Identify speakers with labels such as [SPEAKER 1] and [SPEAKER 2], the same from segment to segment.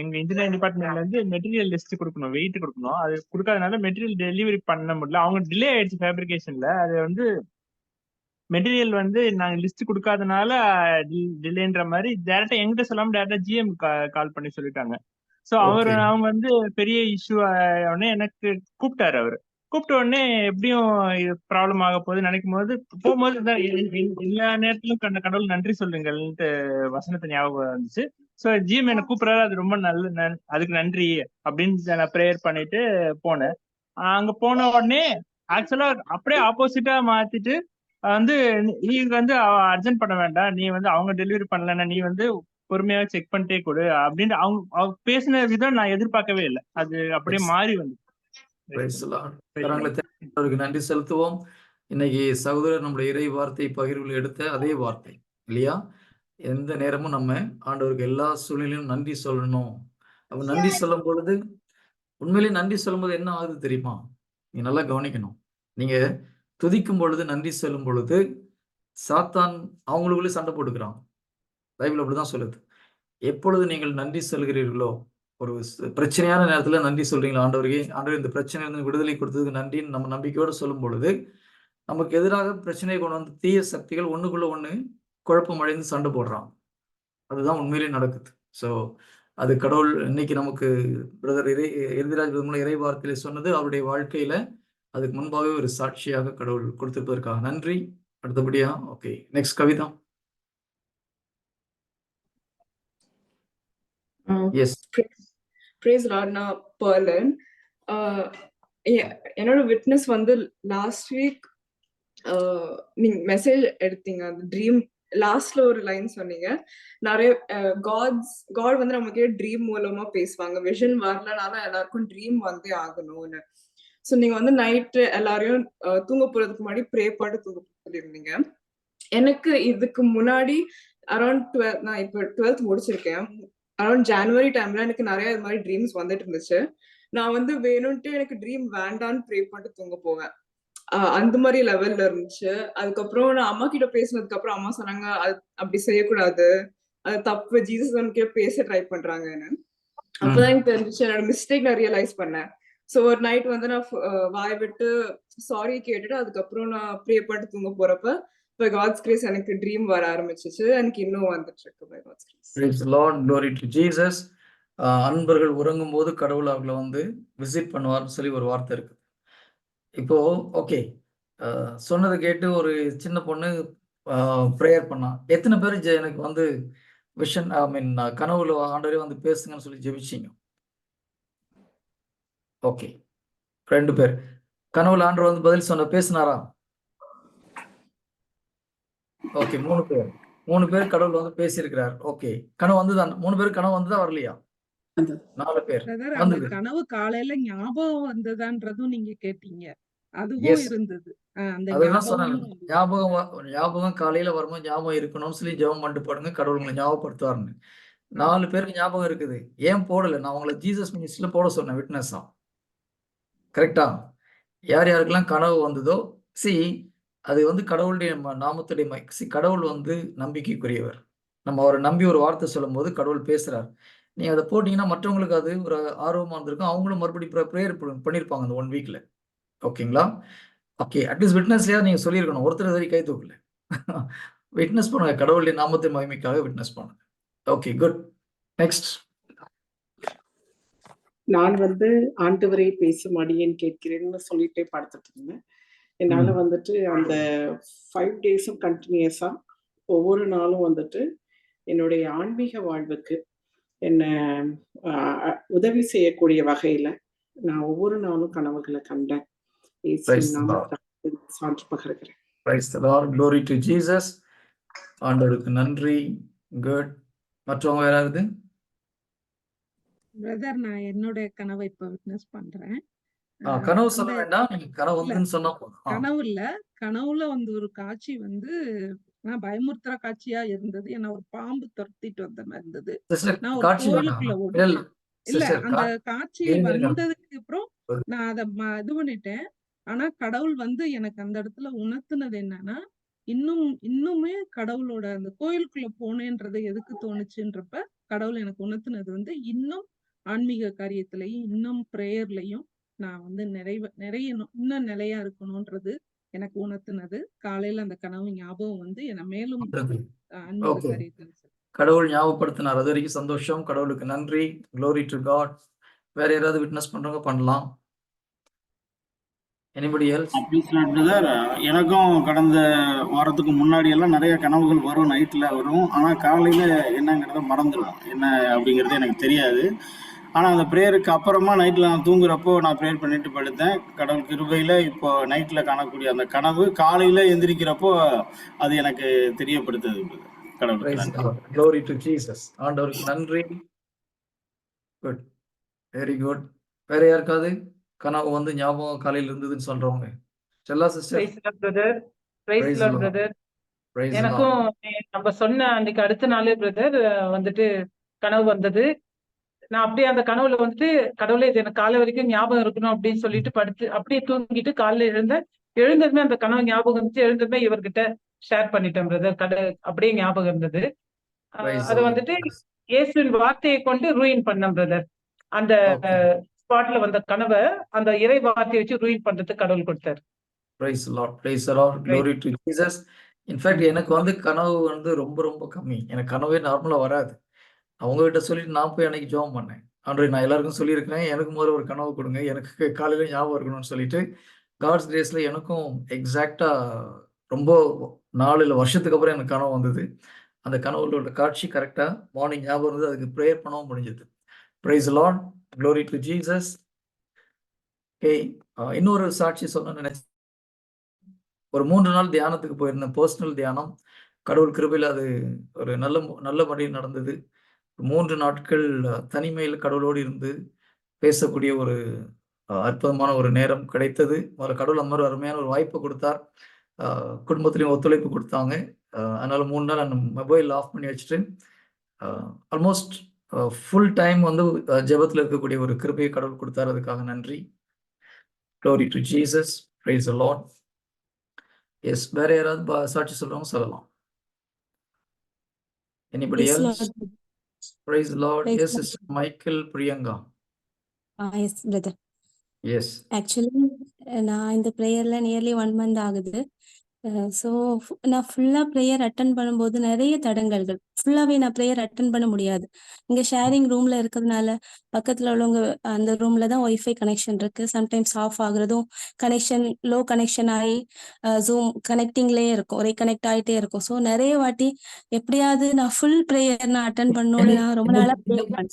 [SPEAKER 1] எங்க இன்ஜினியரிங் டிபார்ட்மெண்ட்ல இருந்து மெட்டீரியல் லிஸ்ட் கொடுக்கணும் வெயிட் கொடுக்கணும். அது கொடுக்காதனால மெட்டீரியல் டெலிவரி பண்ண முடியல. அவங்க டிலே ஆயிடுச்சு ஃபேப்ரிகேஷன்ல அது வந்து மெட்டீரியல் வந்து நாங்க லிஸ்ட் கொடுக்காதனால டிலேன்ற மாதிரி டேரக்டா எங்கிட்ட சொல்லாம டேரக்டா ஜிஎம் கால் பண்ணி சொல்லிட்டாங்க. சோ அவர். அவங்க வந்து பெரிய இஷ்யூ உடனே எனக்கு கூப்பிட்டாரு அவரு. கூப்பிட்ட உடனே எப்படியும் ப்ராப்ளம் ஆக போகுது நினைக்கும் போது போகும்போது எல்லா நேரத்திலும் கண்ட கடவுள் நன்றி சொல்லுங்கள்ன்ட்டு வசனத்தை ஞாபகம் வந்துச்சு. சோ ஜிஎம் என்ன கூப்பிடுறாரு அது ரொம்ப நல்ல அதுக்கு நன்றி அப்படின்னு நான் ப்ரேயர் பண்ணிட்டு போனேன். அங்க போன உடனே ஆக்சுவலா அப்படியே ஆப்போசிட்டா மாத்திட்டு வந்து நீ- வந்து அர்ஜென்ட் பண்ண வேண்டாம். நீ வந்து அவங்க டெலிவரி பண்ணலன்னா நீ வந்து பொறுமையா செக் பண்ணிட்டே கொடு அப்படின்னு அவங்க பேசின விதம் நான் எதிர்பார்க்கவே இல்லை. அது அப்படியே. மாறி வந்து.
[SPEAKER 2] நன்றி செலுத்துவோம். இன்னைக்கு சகோதரர் நம்முடைய இறை வார்த்தை பகிர்வில் எடுத்த அதே வார்த்தை இல்லையா? எந்த நேரமும் நம்ம ஆண்டவருக்கு எல்லா சூழ்நிலையும் நன்றி சொல்லணும். அப்ப நன்றி சொல்லும் பொழுது உண்மையிலேயே நன்றி சொல்லும்போது என்ன ஆகுது தெரியுமா? நீ நல்லா கவனிக்கணும். நீங்க துதிக்கும் பொழுது நன்றி சொல்லும் பொழுது சாத்தான் அவங்களுக்குள்ளே சண்டை போட்டுக்கிறான். பைபிள் அப்படிதான் சொல்லுது. எப்பொழுது நீங்கள் நன்றி சொல்கிறீர்களோ ஒரு பிரச்சனையான நேரத்துல நன்றி சொல்றீங்களா ஆண்டவருக்கு? ஆண்டவர் இந்த பிரச்சனையிலிருந்து விடுதலை கொடுத்ததுக்கு நன்றின்னு நம்ம நம்பிக்கையோடு சொல்லும் பொழுது நமக்கு எதிராக பிரச்சனையை கொண்டு வந்து தீய சக்திகள் ஒண்ணுக்குள்ள ஒண்ணு குழப்பம் அடைந்து சண்டை போடுறான். அதுதான் உண்மையிலேயே நடக்குது. ஸோ அது கடவுள் இன்னைக்கு நமக்கு பிரதர் இறை எதிராஜ் மூலம் இறை வார்த்தையில சொன்னது அவருடைய வாழ்க்கையில அதுக்கு முன்பாகவே ஒரு சாட்சியாக கடவுள் கொடுத்திருப்பதற்காக. நன்றி. அடுத்தபடியா okay next Kavitha. Yes
[SPEAKER 3] praise lord நான் பர்லன் என்னோட விட்னஸ் வந்து லாஸ்ட் வீக் நீங்க மெசேஜ் எடுத்தீங்க. அந்த ட்ரீம் லாஸ்ட்ல ஒரு லைன் சொன்னீங்க. நிறைய காட்ஸ் காட் வந்து நம்ம கிட்ட ட்ரீம் மூலமா பேசுவாங்க. விஷன் வரலனாலும் எல்லாருக்கும் ட்ரீம் வந்தே ஆகணும்னு. ஸோ நீங்க வந்து நைட்டு எல்லாரையும் அஹ், தூங்க போறதுக்கு முன்னாடி ப்ரே பாட்டு தூங்க சொல்லியிருந்தீங்க. எனக்கு இதுக்கு முன்னாடி அரௌண்ட் டுவெல்த் நான் இப்போ டுவெல்த் முடிச்சிருக்கேன். அரௌண்ட் ஜனவரி டைம்ல எனக்கு நிறைய இது மாதிரி ட்ரீம்ஸ் வந்துட்டு இருந்துச்சு. நான் வந்து வேணும்ட்டு எனக்கு ட்ரீம் வேண்டான்னு ப்ரே பண்ணிட்டு தூங்க போவேன். அந்த மாதிரி லெவல்ல இருந்துச்சு. அதுக்கப்புறம் நான் அம்மா கிட்ட பேசினதுக்கு அப்புறம் அம்மா சொன்னாங்க அது அப்படி செய்யக்கூடாது. அது தப்பு. ஜீசஸ் கிட்ட பேச ட்ரை பண்றாங்கன்னு அப்பதான் எனக்கு தெரிஞ்சுச்சு. என்னோட மிஸ்டேக் நான் ரியலைஸ் பண்ணேன். சோ ஒரு நைட் வந்து நான் வாய் விட்டு சாரி கேட்டுட்டு அதுக்கப்புறம் நான் ப்ரே பண்ணிட்டு தூங்க போறப்ப இப்போ காட்ஸ் கிரேஸ் எனக்கு ட்ரீம் வர ஆரம்பிச்சிச்சு. எனக்கு இன்னும் வந்துட்டு இருக்கு by God's grace
[SPEAKER 2] glory to Jesus. ஆஹ் அன்பர்கள் உறங்கும் போது கடவுள் அவர்களை வந்து விசிட் பண்ணுவார்னு சொல்லி ஒரு வார்த்தை இருக்கு. இப்போ ஓகே சொன்னதை கேட்டு ஒரு சின்ன பொண்ணு ப்ரேயர் பண்ணா. எத்தனை பேர் ஜெ- எனக்கு வந்து விஷன் ஐ மீன் கனவுல ஆண்டவரே வந்து பேசுங்கன்னு சொல்லி ஜெபிச்சீங்க? ஓகே ரெண்டு பேர். கனவுல ஆண்டவர் வந்து பதில் சொன்ன பேசினாரா? ஓகே மூணு பேர். மூணு பேர் கடவுள் வந்து பேசியிருக்கிறார். ஓகே கனவு வந்துதான் மூணு பேர் கனவு வந்துதான் வரலையா?
[SPEAKER 4] வந்தது.
[SPEAKER 2] நாலு பேர்.
[SPEAKER 5] பிரதர் அந்த
[SPEAKER 2] வந்தது.
[SPEAKER 5] கனவு காலையில ஞாபகம் வந்ததான்றதும் நீங்க கேட்டீங்க. அதுவும். இருந்தது.
[SPEAKER 2] ஞாபகம் ஞாபகம் காலையில வரும்போது ஞாபகம் இருக்கணும்னு சொல்லி ஜெபம் பண்ணிட்டு பாடுங்க கடவுள் உங்களை ஞாபகப்படுத்துவாருன்னு. நாலு பேருக்கு ஞாபகம் இருக்குது. ஏன் போடல? நான் உங்களை ஜீசஸ் மினிஸ்ட்ல போட சொன்னேன் விட்னஸா கரெக்டா யார் யாருக்கெல்லாம் கனவு வந்ததோ சி அது வந்து கடவுளுடைய நாமத்துடைய சி கடவுள் வந்து நம்பிக்கைக்குரியவர். நம்ம அவரை நம்பி ஒரு வார்த்தை சொல்லும்போது கடவுள் பேசுறார். நீங்க அதை போட்டீங்கன்னா மற்றவங்களுக்கு அது ஒரு ஆர்வமா இருந்திருக்கும். அவங்களும் மறுபடியும் ப்ரேயர் பண்ணியிருப்பாங்க அந்த ஒன் வீக்ல ஓகேங்களா? ஓகே அட்லீஸ்ட் விட்னஸ்லயா நீங்க சொல்லியிருக்கணும். ஒருத்தர் வரைக்கும் கை தூக்கல. விட்னஸ் பண்ணுங்க. கடவுளுடைய நாமத்தை மகிமைக்காக விட்னஸ் பண்ணுங்க. ஓகே குட் நெக்ஸ்ட்
[SPEAKER 4] நான் வந்து ஆண்டவரை பேசும் அடியேன் கேட்கிறேன்னு சொல்லிட்டே படுத்துட்டு இருந்தேன். என்னால. வந்துட்டு அந்த ஃபைவ் டேஸும் கண்டினியூஸா ஒவ்வொரு நாளும் வந்துட்டு என்னுடைய ஆன்மீக வாழ்வுக்கு என்ன உதவி செய்யக்கூடிய வகையில நான் ஒவ்வொரு நாளும் கனவுகளை கண்டேன்.
[SPEAKER 2] க்ளோரி டு ஜீசஸ் ஆண்டவருக்கு நன்றி. குட் மற்றவங்க யாராவது?
[SPEAKER 5] பிரதர் நான் என்னோட கனவை இப்ப விட்னஸ் பண்றேன்.
[SPEAKER 2] கனவு சொல்ல வேண்டாம். கனவு
[SPEAKER 5] இல்ல
[SPEAKER 2] வந்துன்னு சொன்னா
[SPEAKER 5] கனவு இல்ல. கனவுல வந்து ஒரு காட்சி வந்து நான் பயமுறுத்துற காட்சியா இருந்தது. என்ன ஒரு பாம்பு துரத்திட்டு வந்த மாதிரி இருந்தது. நான் ஒரு கோயிலுக்குள்ள
[SPEAKER 2] இல்ல
[SPEAKER 5] அந்த காட்சி. வந்ததுக்கு அப்புறம் நான் அதை இது பண்ணிட்டேன். ஆனா கடவுள் வந்து எனக்கு அந்த இடத்துல உணர்த்தினது என்னன்னா இன்னும் இன்னுமே கடவுளோட அந்த கோயிலுக்குள்ள போனேன்றது எதுக்கு தோணுச்சுன்றப்ப கடவுள் எனக்கு உணர்த்தினது வந்து இன்னும் ஆன்மீக காரியத்திலையும் இன்னும் பிரேயர்லயும் நான் வந்து நிறைவ நிறையணும் இன்னும் நிலையா இருக்கணும்ன்றது எனக்கு உணர்த்தினது. காலையில அந்த கனவு ஞாபகம் வந்து என்ன மேலும் ஆன்மீக. காரியத்தில்
[SPEAKER 2] கடவுள் ஞாபகப்படுத்தினார். அது வரைக்கும் சந்தோஷம். கடவுளுக்கு நன்றி. க்ளோரி டு காட் வேற யாராவது விட்னஸ் பண்றவங்க பண்ணலாம். எனிபடி எல்ஸ்
[SPEAKER 6] பிரதர் எனக்கும் கடந்த வாரத்துக்கு முன்னாடி எல்லாம் நிறைய கனவுகள் வரும் நைட்ல வரும். ஆனா காலையில என்னங்கிறத மறந்துடும் என்ன அப்படிங்கிறது எனக்கு தெரியாது. ஆனா அந்த ப்ரேயருக்கு அப்புறமா நைட்ல நான் தூங்குறப்போ நான் ப்ரேயர் பண்ணிட்டு படுத்தேன். கடவுள் கிருபையில இப்போ நைட்ல காணக்கூடிய அந்த கனவு காலையில எந்திரிக்கிறப்போ அது எனக்கு தெரியப்படுத்துது
[SPEAKER 2] டு ஜீசஸ் ஆண்டவருக்கு நன்றி. குட் வெரி குட் வேற யாருக்காவது? கனவு வந்து ஞாபகம் காலையில இருந்ததுன்னு சொல்றவங்க. செல்லா சிஸ்டர்
[SPEAKER 7] எனக்கும் நம்ம சொன்ன அன்னைக்கு அடுத்த நாளே பிரதர் வந்துட்டு கனவு வந்தது. நான் அப்படியே அந்த கனவுல வந்துட்டு கடவுளே இது எனக்கு காலை வரைக்கும் ஞாபகம் இருக்கணும் அப்படின்னு சொல்லிட்டு படுத்து அப்படியே தூங்கிட்டு காலைல எழுந்தேன் எழுந்ததுமே அந்த கனவு ஞாபகம் இருந்துச்சு எழுந்ததுமே இவர்கிட்ட ஷேர் பண்ணிட்டேன் பிரதர் கட அப்படியே ஞாபகம் இருந்தது. அது. வந்துட்டு இயேசுவின் வார்த்தையை கொண்டு ரூயின் பண்ணேன் பிரதர் அந்த. ஸ்பாட்ல வந்த கனவை அந்த இறை வார்த்தையை வச்சு ரூயின் பண்றதுக்கு கடவுள் கொடுத்தாரு.
[SPEAKER 2] Praise lord praise lord glory to Jesus in fact எனக்கு வந்து கனவு வந்து ரொம்ப ரொம்ப கம்மி. எனக்கு கனவே நார்மலா வராது. அவங்ககிட்ட சொல்லிட்டு நான் போய் அன்னைக்கு ஜெபம் பண்ணேன். ஆண்ட்ரே நான் எல்லாருக்கும் சொல்லியிருக்கிறேன். எனக்கு முதல்ல ஒரு கனவு கொடுங்க. எனக்கு காலையில ஞாபகம் இருக்கணும்னு சொல்லிட்டு காட்ஸ் டேஸ்ல எனக்கும் எக்ஸாக்டா ரொம்ப நாலு இல்லை வருஷத்துக்கு அப்புறம் எனக்கு கனவு வந்தது. அந்த கனவுகளோட காட்சி கரெக்டா மார்னிங் ஞாபகம் இருந்தது. அதுக்கு ப்ரேயர் பண்ணவும் முடிஞ்சது. Praise lord glory to Jesus okay இன்னொரு சாட்சி சொல்லணும்னு நினைச்சேன் ஒரு மூன்று நாள் தியானத்துக்கு போயிருந்தேன் பர்சனல் தியானம். கடவுள் கிருபையில் அது ஒரு நல்ல மு- முறையில் நடந்தது. மூன்று நாட்கள் தனிமையில் கடவுளோடு இருந்து பேசக்கூடிய ஒரு அற்புதமான ஒரு நேரம் கிடைத்தது. முதல்ல கடவுள் அந்த மாதிரி அருமையான ஒரு வாய்ப்பை கொடுத்தார். குடும்பத்திலையும் ஒத்துழைப்பு கொடுத்தாங்க. அதனால மூணு நாள் அந்த மொபைல் ஆஃப் பண்ணி வச்சுட்டு ஆல்மோஸ்ட் ஃபுல் டைம் வந்து ஜெபத்துல இருக்கக்கூடிய ஒரு கிருபையை கடவுள் கொடுத்தார் அதுக்காக நன்றி glory to Jesus praise lord yes வேற யாராவது சாட்சி சொல்றவங்க சொல்லலாம். Anybody else. Praise lord yes. Sister Michael Priyanka
[SPEAKER 8] yes, brother.
[SPEAKER 2] Yes
[SPEAKER 8] actually நான் இந்த ப்ரேயர்ல நியர்லி ஒன் மந்த் ஆகுது. ஸோ நான் ஃபுல்லா ப்ரேயர் அட்டன் பண்ணும்போது நிறைய தடங்கல்கள். ஃபுல்லாவே நான் ப்ரேயர் அட்டன் பண்ண முடியாது. இங்க ஷேரிங் ரூம்ல இருக்கிறதுனால பக்கத்துல உள்ளவங்க அந்த ரூம்ல தான் ஒய்ஃபை கனெக்ஷன் இருக்கு. சம்டைம்ஸ் ஆஃப் ஆகுறதும் கனெக்ஷன் லோ கனெக்ஷன் ஆகி ஜூம் கனெக்டிங்லேயே இருக்கும். ஒரே கனெக்ட் ஆயிட்டே இருக்கும். ஸோ நிறைய வாட்டி எப்படியாவது நான் ஃபுல் ப்ரேயர் நான் அட்டன் பண்ணணும்னு நான் ரொம்ப நாளா ப்ரே பண்ணேன்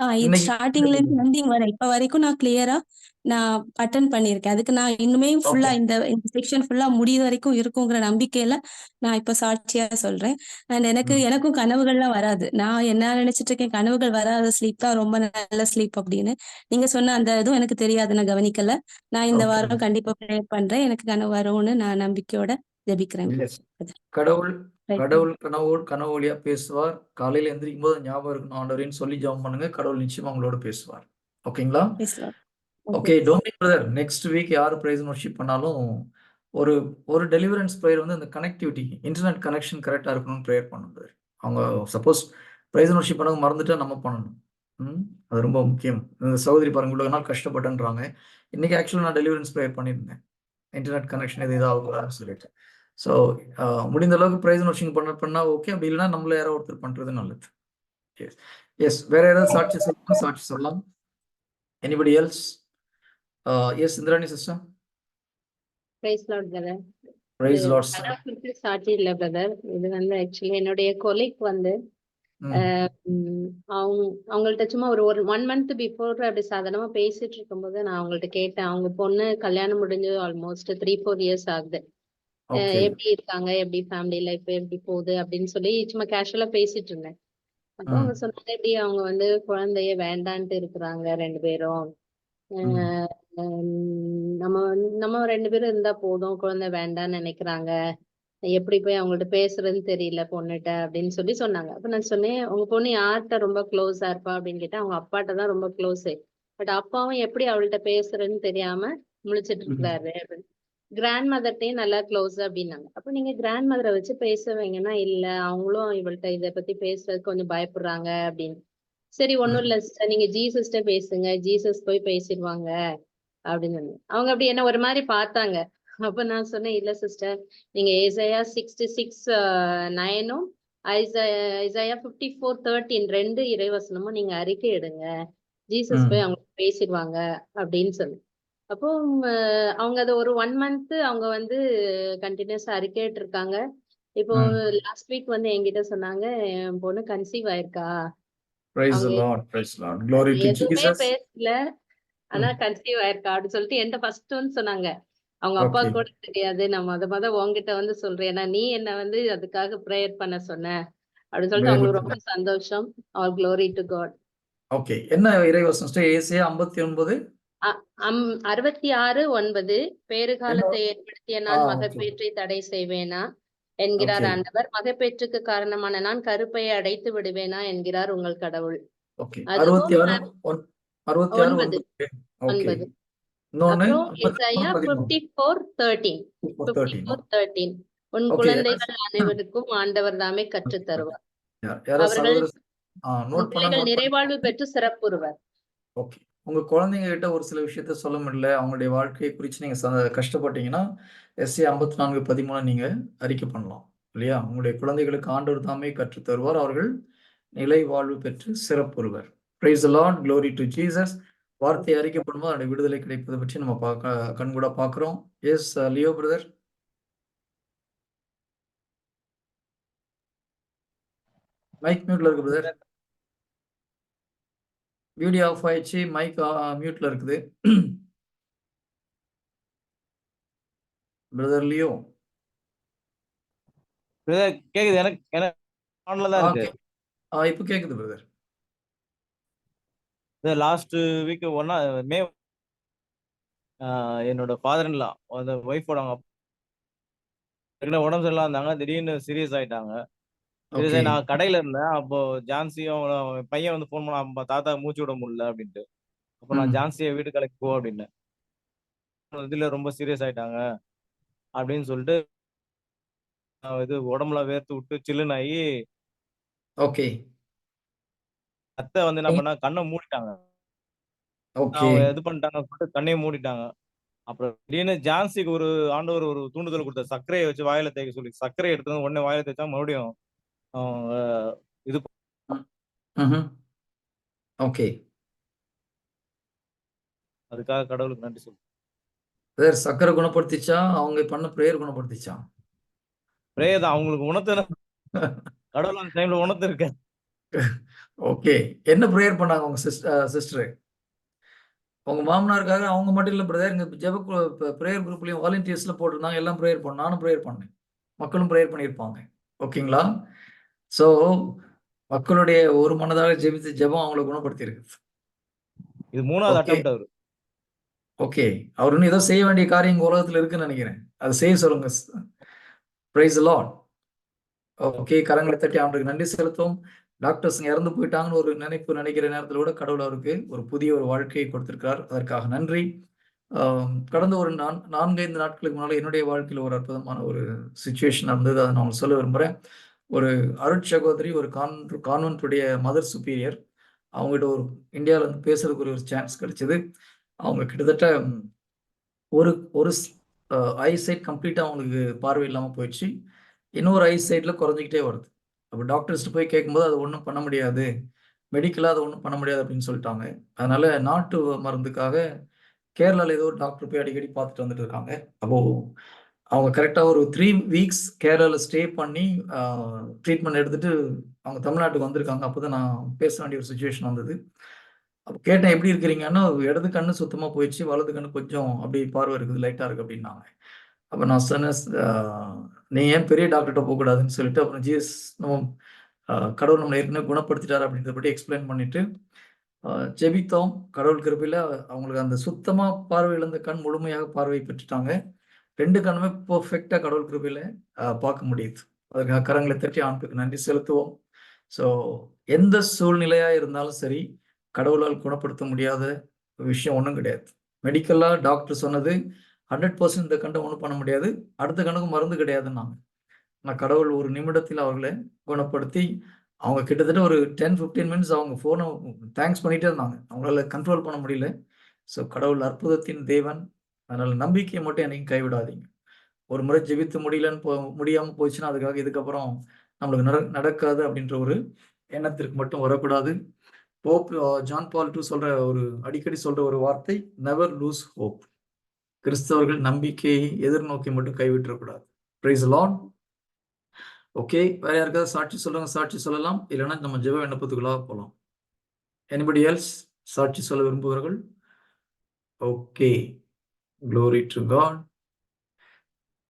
[SPEAKER 2] சிஸ்டர்
[SPEAKER 8] இப்போ
[SPEAKER 2] இன்னைக்கு எப்படி
[SPEAKER 8] start-
[SPEAKER 2] இருந்தது
[SPEAKER 8] ஆ இது
[SPEAKER 2] இன்னைக்கு
[SPEAKER 8] ஸ்டார்டிங்ல இருந்து எண்டிங் வரை இப்ப வரைக்கும் நான் கிளியரா நான் அட்டன் பண்ணியிருக்கேன். அதுக்கு நான் இன்னுமே ஃபுல்லா. இந்த இந்த செக்ஷன் ஃபுல்லா முடிய வரைக்கும் இருக்குங்கிற நம்பிக்கையில நான் இப்ப சாட்சியா சொல்றேன். அண்ட் எனக்கு
[SPEAKER 2] ம்.
[SPEAKER 8] எனக்கும் கனவுகள்லாம் வராது. நான் என்ன நினைச்சிட்டு இருக்கேன்? கனவுகள் வராத ஸ்லீப் தான் ரொம்ப நல்ல ஸ்லீப் அப்படின்னு. நீங்க சொன்ன அந்த இதுவும் எனக்கு தெரியாது நான் கவனிக்கல. நான் இந்த. வாரம் கண்டிப்பா ப்ரேயர் பண்றேன். எனக்கு கனவு வரும்னு நான் நம்பிக்கையோட ஜெபிக்கிறேன்.
[SPEAKER 2] கடவுள். கடவுள் கனவோடு கனவு வழியா பேசுவார். காலையில எந்திரிக்கும் போது ஞாபகம் இருக்கணும் ஆண்டவரேன்னு சொல்லி ஜெபம் பண்ணுங்க. கடவுள் நிச்சயமா உங்களோட பேசுவார். ஓகேங்களா. Okay Dominic brother next week யார் பிரைஸ் ஒர்ஷிப் பண்ணாலும் ஒரு ஒரு டெலிவரன்ஸ் ப்ரேயர் வந்து அந்த கனெக்டிவிட்டி இன்டர்நெட் கனெக்ஷன் கரெக்டாக இருக்கணும்னு ப்ரேயர் brother. அவங்க சப்போஸ் பிரைஸ் ஒர்ஷிப் பண்ண மறந்துட்டா நம்ம பண்ணணும். ம்? அது ரொம்ப முக்கியம். இந்த சகோதரி பாருங்க இவ்வளவு நாள் கஷ்டப்பட்டேன்றாங்க. இன்னைக்கு ஆக்சுவலாக நான் டெலிவரன்ஸ் ப்ரேயர் பண்ணியிருந்தேன். இன்டர்நெட் கனெக்ஷன் எது இதாகுதான்னு சொல்லிட்டு. ஸோ முடிந்த அளவுக்கு பிரைஸ் ஒர்ஷிங் பண்ண பண்ணா ஓகே அப்படி இல்லைன்னா நம்மள யாரோ ஒருத்தர் பண்றது நல்லது. எஸ் எஸ் வேற யாராவது சாட்சி சொல்லலாம் சாட்சி சொல்லலாம். Anybody else yes Indrani sister
[SPEAKER 9] praise lord brother
[SPEAKER 2] praise
[SPEAKER 9] குறித்து சாட்சி இல்ல பிரதர் இது வந்து ஆக்சுவலி என்னுடைய கொலிக் வந்து அவங்க அவங்கள்ட்ட சும்மா ஒரு ஒரு ஒன் மந்த் பிஃபோர் அப்படி சாதாரணமா பேசிட்டு இருக்கும்போது நான் அவங்கள்ட்ட கேட்டேன். அவங்க பொண்ணு கல்யாணம் முடிஞ்சு ஆல்மோஸ்ட் த்ரீ ஃபோர் இயர்ஸ் ஆகுது. Ah
[SPEAKER 2] okay.
[SPEAKER 9] எப்படி இருக்காங்க? எப்படி ஃபேமிலி லைஃப் எப்படி போகுது? அப்படின்னு சொல்லி சும்மா கேஷுவலா பேசிட்டு இருந்தேன். அப்போ
[SPEAKER 2] ம்.
[SPEAKER 9] அவங்க சொன்னாங்க எப்படி? அவங்க வந்து குழந்தைய வேண்டான்ட்டு இருக்கிறாங்க ரெண்டு பேரும்.
[SPEAKER 2] ம்.
[SPEAKER 9] அஹ் நம்ம வந்து- நம்ம ரெண்டு பேரும் இருந்தா போதும். குழந்தை வேண்டாம்னு நினைக்கிறாங்க. எப்படி போய் அவங்கள்ட்ட பேசுறதுன்னு தெரியல பொண்ணுகிட்ட அப்படின்னு சொல்லி சொன்னாங்க. அப்ப நான் சொன்னேன் உங்க பொண்ணு யார்கிட்ட ரொம்ப க்ளோஸா இருப்பா? அப்படின்னு கேட்டா அவங்க அப்பாட்ட தான் ரொம்ப க்ளோஸ் பட் அப்பாவும் எப்படி அவள்கிட்ட பேசுறதுன்னு தெரியாம முழிச்சிட்டு
[SPEAKER 2] ம்.
[SPEAKER 9] இருக்கிறாரு அப்படின்னு. கிராண்ட் மதர்ட்டையும் நல்லா க்ளோஸ் அப்படின்னாங்க. அப்ப நீங்க கிராண்ட் மதரை வச்சு பேச வைங்கன்னா இல்ல அவங்களும் இவள்கிட்ட இதை பத்தி பேசுறதுக்கு கொஞ்சம் பயப்படுறாங்க அப்படின்னு. சரி ஒண்ணும் இல்ல சிஸ்டர் நீங்க ஜீசஸ்ட பேசுங்க ஜீசஸ் போய் பேசிடுவாங்க அப்படின்னு அவங்க அப்படி என்ன ஒரு மாதிரி பார்த்தாங்க. அப்ப நான் சொன்னேன் இல்ல சிஸ்டர் நீங்க ஏசையா சிக்ஸ்டி சிக்ஸ் நைனும் ஐசையா ஃபிஃப்டி ஃபோர் தேர்ட்டின் ரெண்டு இறைவசனமும் நீங்க அறிக்கை எடுங்க. ஜீசஸ். போய் அவங்க பேசிடுவாங்க அப்படின்னு சொல்லி அப்போ அவங்க அதை ஒரு ஒன் மந்த் அவங்க வந்து கண்டினியூஸா அறிக்கையிட்டு இருக்காங்க இப்போ. லாஸ்ட் வீக் வந்து என்கிட்ட சொன்னாங்க என் பொண்ணு கன்சீவ் ஆயிருக்கா? எதுவுமே பேசல. ஆனா கன்சீவ் ஆயிருக்கா அப்படின்னு சொல்லிட்டு என்கிட்ட ஃபர்ஸ்ட் சொன்னாங்க. அவங்க அப்பா. கூட தெரியாது. நான் மொத மொத உன்கிட்ட வந்து சொல்றேன். ஏன்னா நீ என்ன வந்து அதுக்காக ப்ரேயர் பண்ண சொன்ன? அப்படின்னு சொல்லிட்டு அவங்களுக்கு. ரொம்ப சந்தோஷம். All glory to God
[SPEAKER 2] okay என்ன இறைவசனம்? ஏசியா ஐம்பத்தி ஒன்பது?
[SPEAKER 9] அறுபத்தி ஆறு ஒன்பது பேறுகாலத்தை ஏற்படுத்திய நான். மகப்பேற்றை தடை செய்வேனா? என்கிறார். ஆண்டவர். மகப்பேற்றுக்கு காரணமான நான் கருப்பையை அடைத்து விடுவேனா? என்கிறார் உங்கள் கடவுள். உன். குழந்தைகள் அனைவருக்கும் ஆண்டவர் தாமே கற்றுத் தருவார். அவர்கள் நிறைவாழ்வு பெற்று சிறப்புறுவர்.
[SPEAKER 2] ஓகே. உங்க குழந்தைங்க கிட்ட ஒரு சில விஷயத்த சொல்ல முடியல. அவங்களுடைய வாழ்க்கையை குறித்து நீங்க ச- கஷ்டப்பட்டீங்கன்னா எஸ்ஏ ஐம்பத்தி நான்கு பதிமூணு நீங்க அறிக்கை பண்ணலாம் இல்லையா? உங்களுடைய குழந்தைகளுக்கு ஆண்டவர் தாமே கற்றுத் தருவார். அவர்கள் நிலை வாழ்வு பெற்று சிறப்புறுவர் praise Lord glory to Jesus வார்த்தை அறிக்கை பண்ணும்போது அதனுடைய விடுதலை கிடைப்பதை பற்றி நம்ம பார்க்க கண்கூட பார்க்குறோம். Yes uh, Leo brother mic மியூட்ல இருக்கு பிரதர் வீடியோ ஆஃப் ஆயிடுச்சு. மைக் மியூட்ல இருக்குது. பிரதர் லியோ
[SPEAKER 10] பிரதர் கேக்குது? எனக்கு எனக்கு ஆன்ல தான் இருக்கு.
[SPEAKER 2] ஆ இப்போ கேக்குது பிரதர்
[SPEAKER 10] லாஸ்ட் வீக் ஒன்னா மே என்னோட ஃபாதர் இன்லா அந்த ஒய்ஃபோட அவங்க உடம்பு சரியில்லாம இருந்தாங்க. திடீர்னு சீரியஸ் ஆயிட்டாங்க. நான் கடையில இருந்தேன். அப்போ ஜான்சியும் பையன் வந்து ஃபோன் பண்ண தாத்தா மூச்சு விட முடியல அப்படின்ட்டு. அப்போ நான். ஜான்சியை வீட்டு கலைக்கு போ அப்படின்னேன் இதுல ரொம்ப சீரியஸ் ஆயிட்டாங்க அப்படின்னு சொல்லிட்டு இது உடம்புல வேர்த்து விட்டு சில்லுன்னு ஆகி
[SPEAKER 2] ஓகே.
[SPEAKER 10] அத்தை வந்து என்ன பண்ணா கண்ணை மூடிட்டாங்க. இது பண்ணிட்டாங்க சொல்லிட்டு கண்ணையும் மூடிட்டாங்க. அப்புறம் திடீர்னு ஜான்சிக்கு ஒரு ஆண்டவர் ஒரு தூண்டுதல் கொடுத்த சர்க்கரையை வச்சு வாயில தேய்க்க சொல்லி. சர்க்கரை எடுத்து உடனே வாயில தேய்ச்சா மறுபடியும் இது.
[SPEAKER 2] ஓகே.
[SPEAKER 10] அதுக்காக கடவுளுக்கு நன்றி சொல்லு.
[SPEAKER 2] பிரதர் சக்கரை குணப்படுத்திச்சா? அவங்க பண்ண ப்ரேயர் குணப்படுத்திச்சா?
[SPEAKER 10] பிரேயர் தான். அவங்களுக்கு உணர்த்து கடவுள் அந்த டைம்ல உணர்த்து இருக்க
[SPEAKER 2] ஓகே. என்ன ப்ரேயர் பண்ணாங்க உங்க சிஸ்டர் சிஸ்டர்? உங்க மாமனாருக்காக அவங்க மட்டும் இல்லை பிரதர் இங்க ஜெப ப்ரேயர் குரூப்லயும் வாலண்டியர்ஸ்ல போட்டிருந்தாங்க. எல்லாம் ப்ரேயர் பண்ண நானும் ப்ரேயர் பண்ணேன். மக்களும் ப்ரேயர் பண்ணியிருப்பாங்க. ஓகேங்களா? ஸோ மக்களுடைய ஒரு மனதாக ஜெபித்து ஜெபம் அவங்கள குணப்படுத்தி இருக்கு
[SPEAKER 10] இது மூணாவது. அட்டம் அவரு.
[SPEAKER 2] ஓகே அவர் இன்னும் ஏதோ செய்ய வேண்டிய காரியம் இங்க உலகத்துல இருக்குன்னு நினைக்கிறேன். அதை செய்ய சொல்லுங்க. பிரைஸ் லார்ட் ஓகே கரங்களை தட்டி அவனுக்கு நன்றி செலுத்தும் டாக்டர்ஸ் இறந்து போயிட்டாங்கன்னு ஒரு நினைப்பு நினைக்கிற நேரத்தில் கூட கடவுள் அவருக்கு ஒரு புதிய ஒரு வாழ்க்கையை கொடுத்திருக்கிறார். அதற்காக நன்றி. கடந்த ஒரு நான் நான்கைந்து நாட்களுக்கு முன்னால என்னுடைய வாழ்க்கையில் ஒரு அற்புதமான ஒரு சுச்சுவேஷன் இருந்தது அதை நான் சொல்ல விரும்புகிறேன் ஒரு அருட்சகோதரி ஒரு கான் கான்வென்ட்டுடைய மதர் சுப்பீரியர் அவங்ககிட்ட ஒரு இந்தியாவில் வந்து பேசுறதுக்கு ஒரு சான்ஸ் கிடைச்சது. அவங்க கிட்டத்தட்ட ஒரு ஒரு ஒரு ஐசைட் கம்ப்ளீட்டாக அவங்களுக்கு பார்வை இல்லாமல் போயிடுச்சு. இன்னொரு ஐசைட்டில் குறைஞ்சிக்கிட்டே வருது. அப்போ டாக்டர்ஸ்ட்டு போய் கேட்கும்போது அது ஒன்றும் பண்ண முடியாது. மெடிக்கலாக அது ஒன்றும் பண்ண முடியாது அப்படின்னு சொல்லிட்டாங்க. அதனால நாட்டு மருந்துக்காக கேரளாவில் ஏதோ ஒரு டாக்டர் போய் அடிக்கடி பார்த்துட்டு வந்துட்டு இருக்காங்க. அப்போ அவங்க கரெக்டாக ஒரு த்ரீ வீக்ஸ் கேரளாவில் ஸ்டே பண்ணி ட்ரீட்மெண்ட் எடுத்துட்டு அவங்க தமிழ்நாட்டுக்கு வந்திருக்காங்க. அப்போ தான் நான் பேச வேண்டிய ஒரு சுச்சுவேஷன் வந்தது. அப்போ கேட்டேன் எப்படி இருக்கிறீங்கன்னா இடது கண்ணு சுத்தமாக போயிடுச்சு வலது கண்ணு கொஞ்சம் அப்படி பார்வை இருக்குது லைட்டாக இருக்குது அப்படின்னாங்க. அப்போ நான் சொன்னேன் நீ ஏன் பெரிய டாக்டர்கிட்ட போகக்கூடாதுன்னு சொல்லிட்டு அப்புறம் ஜிஎஸ் நம்ம கடவுள் நம்மளை ஏற்கனவே குணப்படுத்திட்டார் அப்படின்றத பற்றி எக்ஸ்பிளைன் பண்ணிட்டு ஜெபித்தோம். கடவுள் கிருப்பையில் அவங்களுக்கு அந்த சுத்தமாக பார்வை இழந்த கண் முழுமையாக பார்வை பெற்றுட்டாங்க. ரெண்டு கண்ணுமே பர்ஃபெக்டாக கடவுள் கிருபையில் பார்க்க முடியுது. அதுக்காக கரங்களை தட்டி ஆண்டுக்கு நன்றி செலுத்துவோம். ஸோ எந்த சூழ்நிலையாக இருந்தாலும் சரி கடவுளால் குணப்படுத்த முடியாத விஷயம் ஒன்றும் கிடையாது. மெடிக்கலாக டாக்டர் சொன்னது ஹண்ட்ரட் பர்சன்ட் இந்த கண்டை ஒன்றும் பண்ண முடியாது. அடுத்த கணக்கு மருந்து கிடையாதுன்னாங்க. ஆனால் கடவுள் ஒரு நிமிடத்தில் அவர்களை குணப்படுத்தி அவங்க கிட்டத்தட்ட ஒரு டென் ஃபிஃப்டீன் மினிட்ஸ் அவங்க ஃபோனை தேங்க்ஸ் பண்ணிகிட்டே இருந்தாங்க. அவங்களால கண்ட்ரோல் பண்ண முடியல. ஸோ கடவுள் அற்புதத்தின் தேவன் அதனால் நம்பிக்கையை மட்டும் என்னைக்கும் கைவிடாதீங்க. ஒரு முறை ஜெபித்து முடியலன்னு போ முடியாமல் போச்சுன்னா அதுக்காக இதுக்கப்புறம் நம்மளுக்கு நட நடக்காது அப்படின்ற ஒரு எண்ணத்திற்கு மட்டும் வரக்கூடாது. போப் ஜான் பால் டூ சொல்ற ஒரு அடிக்கடி சொல்ற ஒரு வார்த்தை நெவர் லூஸ் ஹோப் கிறிஸ்தவர்கள் நம்பிக்கையை எதிர்நோக்கி மட்டும் கைவிட்டக்கூடாது பிரைஸ் லான் ஓகே வேற யாருக்காவது சாட்சி சொல்லுங்க சாட்சி சொல்லலாம். இல்லைன்னா நம்ம ஜெப விண்ணப்பத்துக்குள்ளாக போகலாம். எனிபடி எல்ஸ் சாட்சி சொல்ல விரும்புகிறார்கள்? Okay glory to God